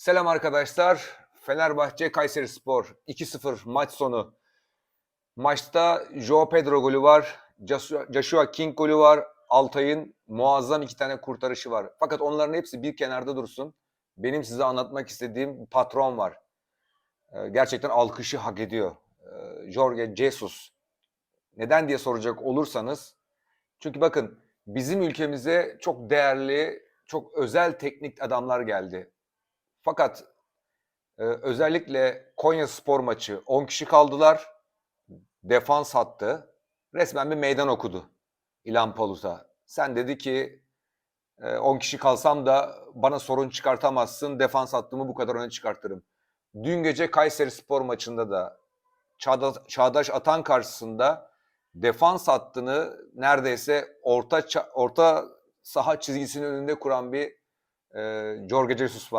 Selam arkadaşlar. Fenerbahçe Kayseri Spor 2-0 maç sonu. Maçta Joao Pedro golü var. Joshua- King golü var. Altay'ın muazzam iki tane kurtarışı var. Fakat onların hepsi bir kenarda dursun. Benim size anlatmak istediğim patron var. Ee, Gerçekten alkışı hak ediyor. Ee, Jorge Jesus. Neden diye soracak olursanız. Çünkü bakın bizim ülkemize çok değerli, çok özel teknik adamlar geldi. Fakat e, özellikle Konya Spor maçı 10 kişi kaldılar. Defans hattı. Resmen bir meydan okudu İlhan Palut'a. Sen dedi ki e, 10 kişi kalsam da bana sorun çıkartamazsın. Defans hattımı bu kadar öne çıkartırım. Dün gece Kayseri Spor maçında da Çağdaş, Çağdaş Atan karşısında defans hattını neredeyse orta orta saha çizgisinin önünde kuran bir e, Jorge Jesus var.